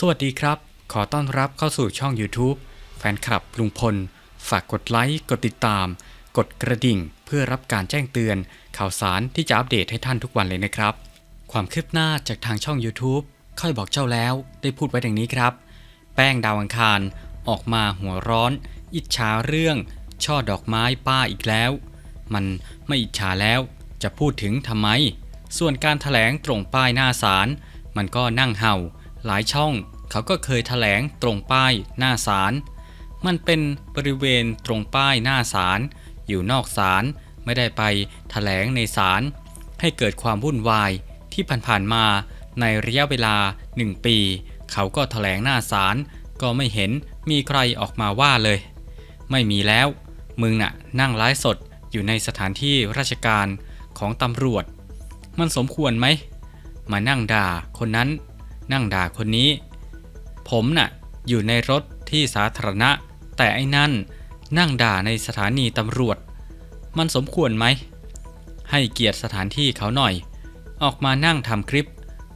สวัสดีครับ ขอต้อนรับเข้าสู่ช่อง YouTube แฟนคลับลุงพล ฝากกดไลค์ กดติดตาม กดกระดิ่ง เพื่อรับการแจ้งเตือน ข่าวสารที่จะอัปเดตให้ท่านทุกวันเลยนะครับ ความคืบหน้าจากทางช่อง YouTube ค่อยบอกเจ้าแล้วได้พูดไว้ดังนี้ครับ แป้งดาวอังคารออกมาหัวร้อน อิจฉาเรื่อง ช่อดอกไม้ป้าอีกแล้ว มันไม่อิจฉาแล้วจะพูดถึงทำไม ส่วนการถแถลงตรงป้ายหน้าศาลมันก็นั่งเห่า หลายช่องเขาก็เคยถแถลงตรงป้ายหน้าศาล มันเป็นบริเวณตรงป้ายหน้าศาล อยู่นอกศาลไม่ได้ไปถแถลงในศาล ให้เกิดความวุ่นวายที่ผ่านๆมาในระยะเวลา1ปี เขาก็ถแถลงหน้าศาลก็ไม่เห็นมีใครออกมาว่าเลย ไม่มีแล้ว มึงน่ะนั่งไลฟ์สดอยู่ในสถานที่ราชการของตำรวจ มันสมควรไหม มานั่งด่าคนนั้น นั่งด่าคนนี้ ผมน่ะอยู่ในรถที่สาธารณะ แต่ไอ้นั่นนั่งด่าในสถานีตำรวจ มันสมควรไหม ให้เกียรติสถานที่เขาหน่อย ออกมานั่งทำคลิป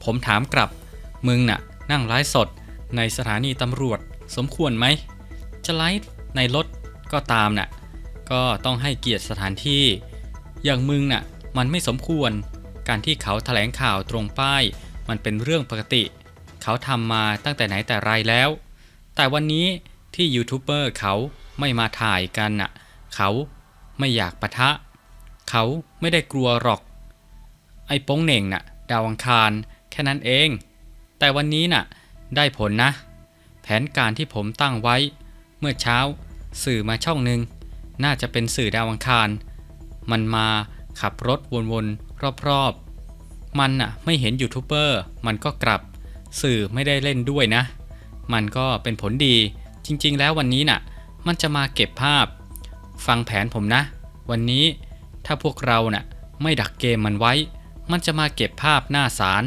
ผมถามกลับ มึงน่ะ นั่งไลฟ์สดในสถานีตำรวจ สมควรไหม จะไลฟ์ในรถก็ตามน่ะ ก็ต้องให้เกียรติสถานที่ อย่างมึงน่ะ มันไม่สมควร การที่เขาแถลงข่าวตรงป้าย มันเป็นเรื่องปกติ เขาทำมาตั้งแต่ไหนแต่ไรแล้ว แต่วันนี้ที่ยูทูบเบอร์เขาไม่มาถ่ายกันน่ะ เขาไม่อยากปะทะ เขาไม่ได้กลัวหรอก ไอ้โป้งเหน่งน่ะ ดาวังคารแค่นั้นเอง แต่วันนี้น่ะ ได้ผลนะ แผนการที่ผมตั้งไว้ เมื่อเช้า สื่อมาช่องหนึ่งน่าจะเป็นสื่อดาวังคาร มันมาขับรถวนๆรอบๆ มันน่ะไม่เห็นยูทูบเบอร์ มันก็กลับ สื่อไม่ได้เล่นด้วยนะ มันก็เป็นผลดี จริงๆ แล้ววันนี้น่ะ มันจะมาเก็บภาพ ฟังแผนผมนะ วันนี้ถ้าพวกเราน่ะไม่ดักเกมมันไว้ มันจะมาเก็บภาพหน้าศาล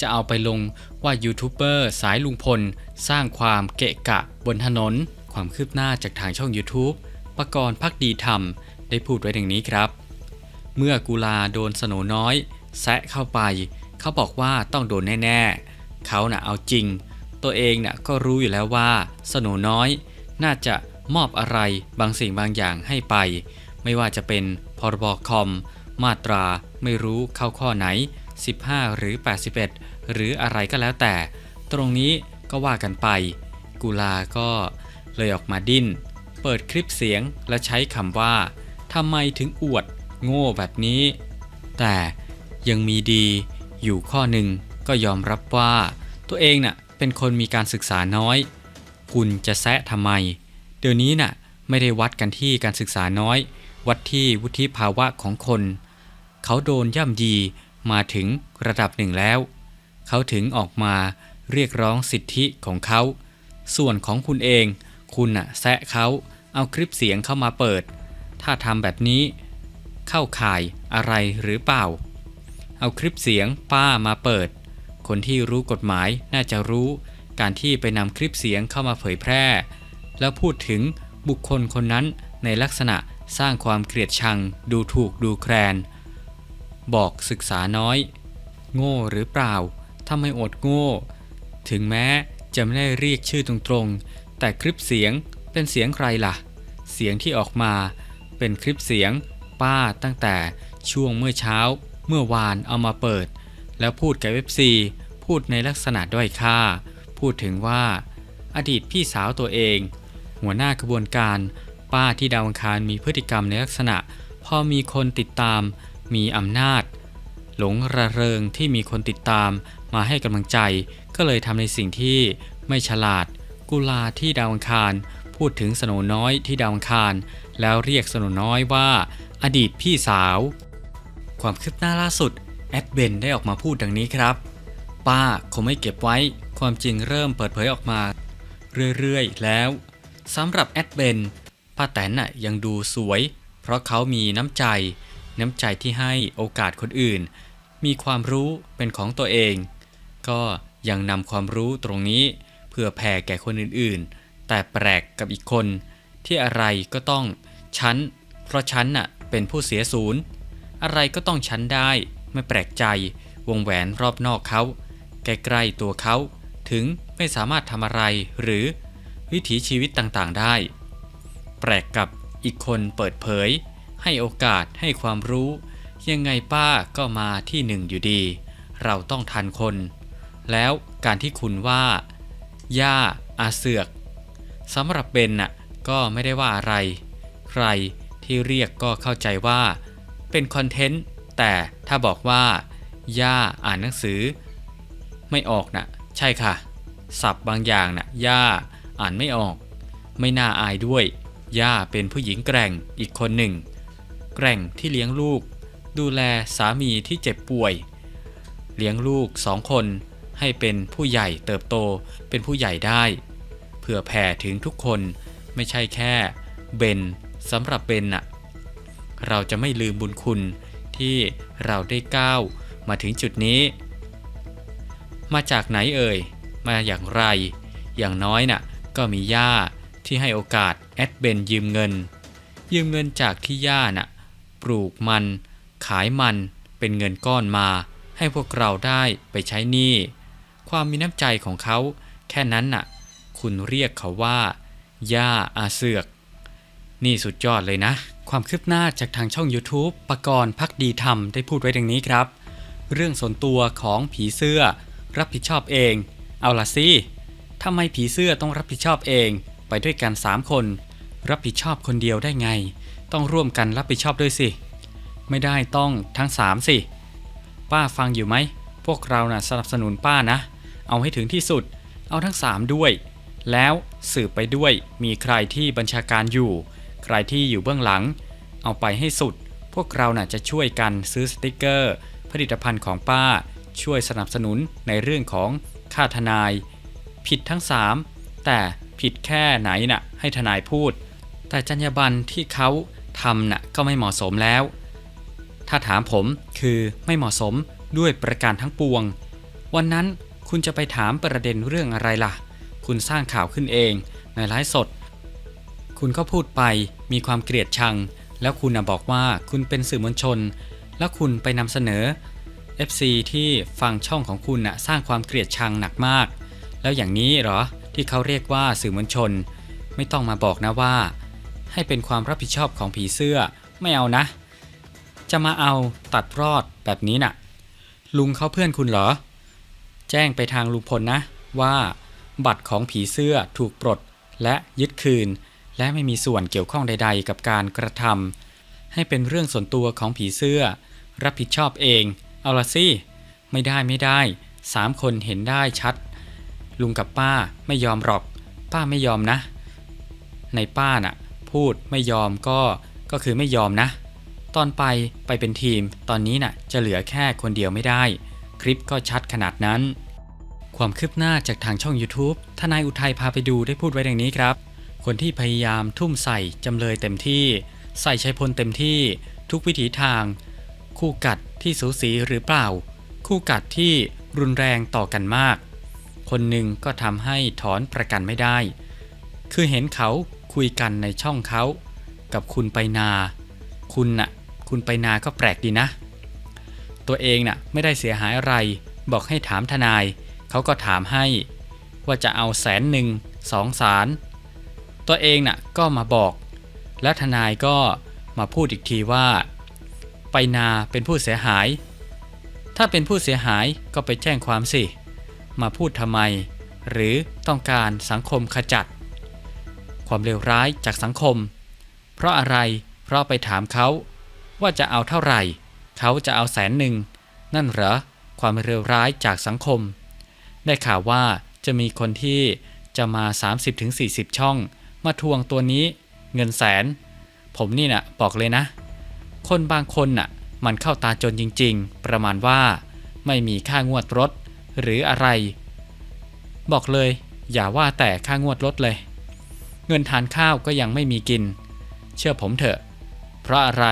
จะเอาไปลงว่ายูทูบเบอร์สายลุงพล สร้างความเกะกะบนถนน ความคืบหน้าจากทางช่อง YouTube ประกรณ์พักดีธรรม ได้พูดไว้ดังนี้ครับ เมื่อกุลาโดนสโนน้อย แซะเข้าไป เขาบอกว่าต้องโดนแน่ ๆ เขาน่ะเอาจริง ตัวเองน่ะก็รู้อยู่แล้วว่าสโนน้อยน่าจะมอบอะไรบางสิ่งบางอย่างให้ไป ไม่ว่าจะเป็นพรบคอม มาตราไม่รู้เข้าข้อไหน 15 หรือ 81 หรืออะไรก็แล้วแต่ ตรงนี้ก็ว่ากันไป กุลาก็เลยออกมาดิ้น เปิดคลิปเสียงและใช้คำว่าทำไมถึงอวดโง่แบบนี้ แต่ยังมีดีอยู่ข้อหนึ่ง ก็ยอมรับว่า ตัวเองน่ะเป็นคนมีการศึกษาน้อย คุณจะแซะทำไม เดี๋ยวนี้น่ะไม่ได้วัดกันที่การศึกษาน้อย วัดที่วุฒิภาวะของคน เขาโดนย่ำยีมาถึงระดับหนึ่งแล้ว เขาถึงออกมาเรียกร้องสิทธิของเขา ส่วนของคุณเอง คุณน่ะแซะเขาเอาคลิปเสียงเข้ามาเปิด ถ้าทำแบบนี้ เข้าข่ายอะไรหรือเปล่า เอาคลิปเสียงป้ามาเปิด คนที่รู้กฎหมายน่าจะรู้ การที่ไปนำคลิปเสียงเข้ามาเผยแพร่ แล้วพูดถึงบุคคลคนนั้นในลักษณะสร้างความเกลียดชัง ดูถูกดูแคลน บอกศึกษาน้อย โง่หรือเปล่าถ้าไม่อดโง่ ถึงแม้จะไม่ได้เรียกชื่อตรงๆ แต่คลิปเสียงเป็นเสียงใครล่ะ เสียงที่ออกมา เป็นคลิปเสียง ป้าตั้งแต่ช่วงเมื่อเช้า เมื่อวานเอามาเปิด แล้วพูดกับเว็บซี พูดในลักษณะด้อยค่า พูดถึงว่า อดีตพี่สาวตัวเอง หัวหน้ากระบวนการ ป้าที่ดาวอังคารมีพฤติกรรมในลักษณะ พอมีคนติดตาม มีอำนาจ หลงระเริงที่มีคนติดตามมาให้กำลังใจ ก็เลยทำในสิ่งที่ไม่ฉลาด กุลาที่ดาวอังคาร พูดถึงสโนน้อยที่ดาวอังคาร แล้วเรียกสโนน้อยว่า อดีตพี่สาว ความคืบหน้าล่าสุดแอดเบนได้ออกมาพูดดังนี้ครับ ป้าคงไม่เก็บไว้ ความจริงเริ่มเปิดเผยออกมา เรื่อยๆ แล้วสำหรับแอดเบนป้าแตนน่ะยังดูสวย เพราะเขามีน้ำใจ น้ำใจที่ให้โอกาสคนอื่น มีความรู้เป็นของตัวเอง ก็ยังนำความรู้ตรงนี้ เพื่อแผ่แก่คนอื่นๆ แต่แปลกกับอีกคน ที่อะไรก็ต้องฉันเพราะฉันน่ะเป็นผู้เสียศูนย์ อะไรก็ต้องฉันได้ไม่แปลกใจวงแหวนรอบนอกเขา ใกล้ๆตัวเขา ถึงไม่สามารถทำอะไรหรือวิถีชีวิตต่างๆได้ แปลกกับอีกคนเปิดเผย ให้โอกาสให้ความรู้ ยังไงป้าก็มาที่หนึ่งอยู่ดี เราต้องทันคน แล้วการที่คุณว่าย่าอาเสือกสำหรับเบนน่ะก็ไม่ได้ว่าอะไร ใครที่เรียกก็เข้าใจว่า เป็นคอนเทนต์แต่ถ้าบอกว่าย่าอ่านหนังสือ ไม่ออกนะ่ะ ใช่ค่ะศัพท์บางอย่างน่ะ ย่าอ่านไม่ออก ไม่น่าอายด้วย ย่าเป็นผู้หญิงแกร่งอีกคนหนึ่ง แกร่งที่เลี้ยงลูก ดูแลสามีที่เจ็บป่วย เลี้ยงลูกสองคนให้เป็นผู้ใหญ่เติบโตเป็นผู้ใหญ่ได้เพื่อแผ่ถึงทุกคนไม่ใช่แค่เบนสำหรับเบนน่ะ เราจะไม่ลืมบุญคุณที่เราได้ก้าวมาถึงจุดนี้ มาจากไหนเอ่ย มาอย่างไร อย่างน้อยน่ะก็มีย่าที่ให้โอกาสแอดเบนยืมเงิน ยืมเงินจากที่ย่าน่ะปลูกมัน ขายมันเป็นเงินก้อนมา ให้พวกเราได้ไปใช้หนี้ความมีน้ำใจของเขาแค่นั้นน่ะ คุณเรียกเขาว่าย่าอาเสือก นี่สุดยอดเลยนะ ความคืบหน้าจากทางช่อง YouTube ปกรณ์พักดีธรรมได้พูดไว้ดังนี้ครับ เรื่องส่วนตัวของผีเสื้อ รับผิดชอบเอง เอาล่ะสิทำไมผีเสื้อต้องรับผิดชอบเอง ไปด้วยกัน3คน รับผิดชอบคนเดียวได้ไง ต้องร่วมกันรับผิดชอบด้วยสิ ไม่ได้ต้องทั้ง3สิ ป้าฟังอยู่ไหม พวกเรานะ่ะสนับสนุนป้านะ เอาให้ถึงที่สุด เอาทั้ง3ด้วย แล้วสืบไปด้วย มีใครที่บัญชาการอยู่ ใครที่อยู่เบื้องหลัง เอาไปให้สุด พวกเราน่ะจะช่วยกันซื้อสติกเกอร์ ผลิตภัณฑ์ของป้า ช่วยสนับสนุนในเรื่องของค่าทนาย ผิดทั้ง 3 แต่ผิดแค่ไหนน่ะให้ทนายพูด แต่จรรยาบรรณที่เขาทำน่ะก็ไม่เหมาะสมแล้ว ถ้าถามผมคือไม่เหมาะสมด้วยประการทั้งปวง วันนั้นคุณจะไปถามประเด็นเรื่องอะไรล่ะ คุณสร้างข่าวขึ้นเองในไลฟ์สด คุณก็พูดไปมีความเกลียดชัง แล้วคุณนะบอกว่าคุณเป็นสื่อมวลชน แล้วคุณไปนำเสนอ FC ที่ฟังช่องของคุณนะ่ะสร้างความเกลียดชังหนักมาก แล้วอย่างนี้เหรอที่เขาเรียกว่าสื่อมวลชน ไม่ต้องมาบอกนะว่า ให้เป็นความรับผิดชอบของผีเสื้อไม่เอานะ จะมาเอาตัดรอดแบบนี้น่ะ ลุงเขาเพื่อนคุณเหรอ แจ้งไปทางลุงพลนะว่า บัตรของผีเสื้อถูกปลดและยึดคืน และไม่มีส่วนเกี่ยวข้องใด ๆ กับการกระทำให้เป็นเรื่องส่วนตัวของผีเสื้อ รับผิดชอบเอง เอาละสิ ไม่ได้ไม่ได้ สามคนเห็นได้ชัด ลุงกับป้าไม่ยอมหรอก ป้าไม่ยอมนะ ในป้าน่ะ พูดไม่ยอมก็ ก็คือไม่ยอมนะ ตอนไปไปเป็นทีม ตอนนี้น่ะ จะเหลือแค่คนเดียวไม่ได้ คลิปก็ชัดขนาดนั้น ความคืบหน้าจากทางช่อง YouTube ทนายอุทัยพาไปดูได้พูดไว้ดังนี้ครับ คนที่พยายามทุ่มใส่จำเลยเต็มที่ ใส่ชัยพลเต็มที่ ทุกวิถีทาง คู่กัด ที่สูสีหรือเปล่า คู่กัดที่รุนแรงต่อกันมาก คนหนึ่งก็ทำให้ถอนประกันไม่ได้ คือเห็นเขาคุยกันในช่องเขา กับคุณไปนา คุณน่ะ คุณไปนาก็แปลกดีนะ ตัวเองน่ะไม่ได้เสียหายอะไร บอกให้ถามทนาย เขาก็ถามให้ ว่าจะเอาแสนหนึ่งสองสารตัวเองน่ะก็มาบอก แล้วทนายก็มาพูดอีกทีว่า ไปนาเป็นผู้เสียหาย ถ้าเป็นผู้เสียหายก็ไปแจ้งความสิ มาพูดทำไม หรือต้องการสังคมขจัด ความเลวร้ายจากสังคม เพราะอะไร เพราะไปถามเขาว่าจะเอาเท่าไหร่ เขาจะเอาแสนหนึ่ง นั่นเหรอ ความเลวร้ายจากสังคม ได้ข่าวว่าจะมีคนที่จะมา 30-40 ช่อง มาทวงตัวนี้เงินแสน ผมนี่นะ่ะบอกเลยนะ คนบางคนน่ะ มันเข้าตาจนจริงๆ ประมาณว่า ไม่มีค่างวดรถหรืออะไร บอกเลย อย่าว่าแต่ค่างวดรถเลย เงินทานข้าวก็ยังไม่มีกิน เชื่อผมเถอะ เพราะอะไร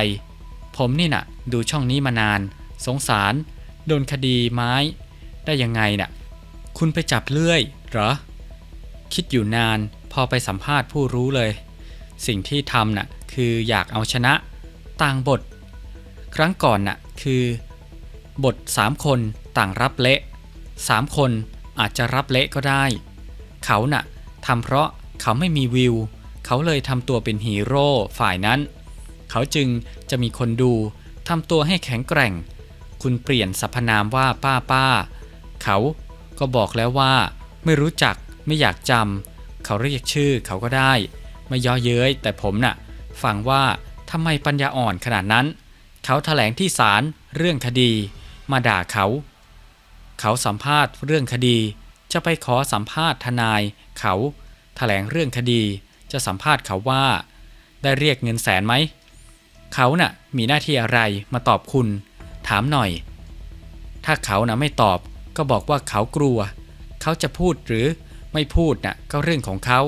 ผมนี่น่ะ ดูช่องนี้มานาน สงสาร โดนคดีไม้ ได้ยังไงน่ะ คุณไปจับเลื่อยเหรอ คิดอยู่นานพอไปสัมภาษณ์ผู้รู้เลย สิ่งที่ทำน่ะคืออยากเอาชนะ ต่างบท ครั้งก่อนน่ะคือ บท 3 คนต่างรับเละ 3 คนอาจจะรับเละก็ได้ เขาน่ะทำเพราะเขาไม่มีวิว เขาเลยทำตัวเป็นฮีโร่ฝ่ายนั้น เขาจึงจะมีคนดูทำตัวให้แข็งแกร่ง คุณเปลี่ยนสรรพนามว่าป้าป้า เขาก็บอกแล้วว่า ไม่รู้จักไม่อยากจำเขาเรียกชื่อเขาก็ได้ ไม่ย่อเย้ยแต่ผมน่ะฟังว่า ทำไมปัญญาอ่อนขนาดนั้น เขาถแถลงที่ศาลเรื่องคดี มาด่าเขา เขาสัมภาษณ์เรื่องคดี จะไปขอสัมภาษณ์ทนาย เขาแถลงเรื่องคดี จะสัมภาษณ์เขาว่า ได้เรียกเงินแสนไหม เขาน่ะมีหน้าที่อะไรมาตอบคุณ ถามหน่อย ถ้าเขาน่ะไม่ตอบก็บอกว่าเขากลัว เขาจะพูดหรือไม่พูดน่ะก็เรื่องของเขา